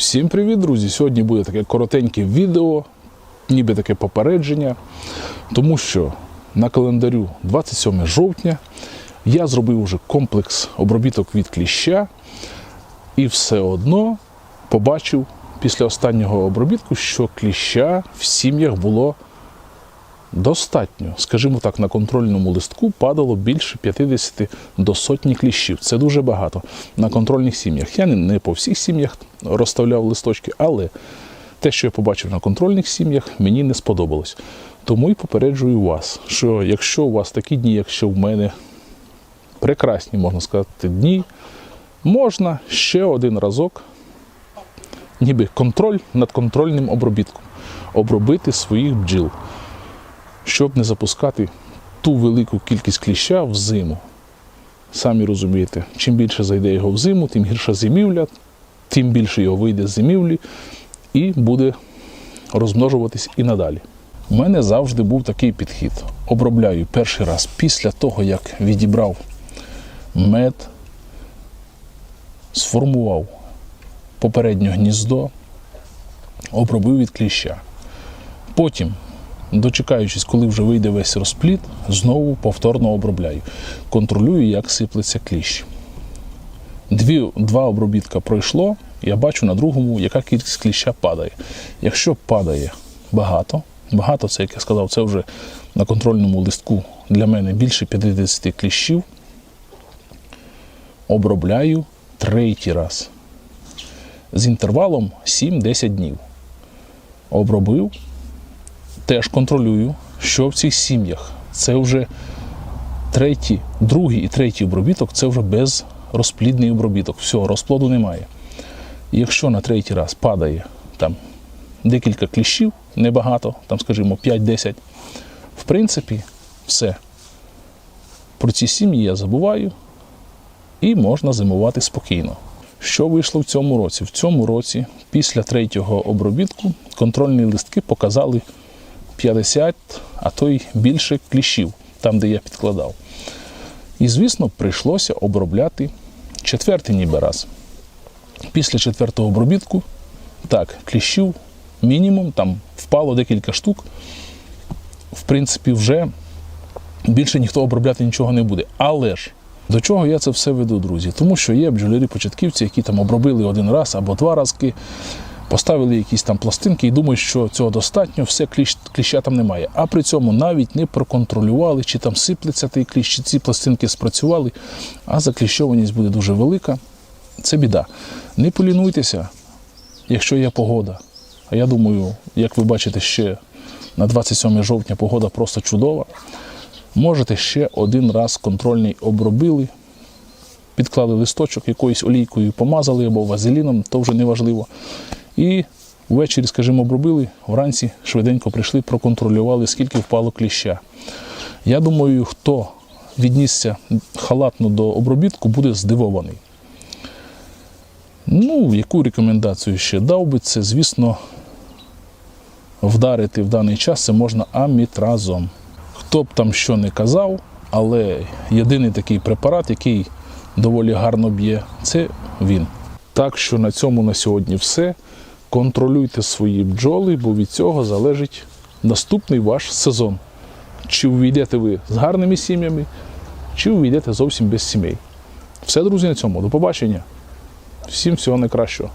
Всім привіт, друзі! Сьогодні буде таке коротеньке відео, ніби таке попередження, тому що на календарю 27 жовтня я зробив уже комплекс обробіток від кліща і все одно побачив після останнього обробітку, що кліща в сім'ях було достатньо. Скажімо так, на контрольному листку падало більше 50 до сотні кліщів. Це дуже багато на контрольних сім'ях. Я не- по всіх сім'ях розставляв листочки, але те, що я побачив на контрольних сім'ях, мені не сподобалось. Тому і попереджую вас, що якщо у вас такі дні, якщо в мене прекрасні, можна сказати, дні, можна ще один разок, ніби контроль над контрольним обробітком, обробити своїх бджіл щоб не запускати ту велику кількість кліща в зиму. Самі розумієте, чим більше зайде його в зиму, тим гірша зимівля, тим більше його вийде з зимівлі і буде розмножуватись і надалі. У мене завжди був такий підхід. Обробляю перший раз після того, як відібрав мед, сформував попереднє гніздо, обробив від кліща. Потім дочекаючись, коли вже вийде весь розплід, знову повторно обробляю. Контролюю, як сиплеться кліщ. Дві, два обробітка пройшло, я бачу на другому, яка кількість кліща падає. Якщо падає багато, багато це, як я сказав, це вже на контрольному листку для мене більше 50 кліщів, обробляю третій раз з інтервалом 7-10 днів. Обробив, теж контролюю, що в цих сім'ях. Це вже третій, другий і третій обробіток це вже безрозплідний обробіток. Все, розплоду немає. Якщо на третій раз падає там декілька кліщів, небагато, там, скажімо, 5-10, в принципі, все. Про ці сім'ї я забуваю і можна зимувати спокійно. Що вийшло в цьому році? В цьому році, після третього обробітку, контрольні листки показали 50, а то й більше кліщів, там, де я підкладав. І, звісно, прийшлося обробляти четвертий ніби раз. Після четвертого обробітку, так, кліщів мінімум, там впало декілька штук. В принципі, вже більше ніхто обробляти нічого не буде. Але ж до чого я це все веду, друзі? Тому що є бджолярі-початківці, які там обробили один раз або два рази, поставили якісь там пластинки і думають, що цього достатньо, все кліщ, кліща там немає. А при цьому навіть не проконтролювали, чи там сиплеться той кліщ, чи ці пластинки спрацювали, а закліщованість буде дуже велика. Це біда. Не полінуйтеся, якщо є погода. А я думаю, як ви бачите, ще на 27 жовтня погода просто чудова. Можете ще один раз контрольний обробили, підклали листочок якоюсь олійкою помазали або вазеліном, то вже не важливо. І ввечері, скажімо, обробили, вранці швиденько прийшли, проконтролювали, скільки впало кліща. Я думаю, хто віднісся халатно до обробітку, буде здивований. Ну, яку рекомендацію ще дав би це, звісно, вдарити в даний час це можна амітразом. Хто б там що не казав, але єдиний такий препарат, який доволі гарно б'є, це він. Так що на цьому на сьогодні все. Контролюйте свої бджоли, бо від цього залежить наступний ваш сезон. Чи увійдете ви з гарними сім'ями, чи увійдете зовсім без сімей. Все, друзі, на цьому. До побачення. Всім всього найкращого.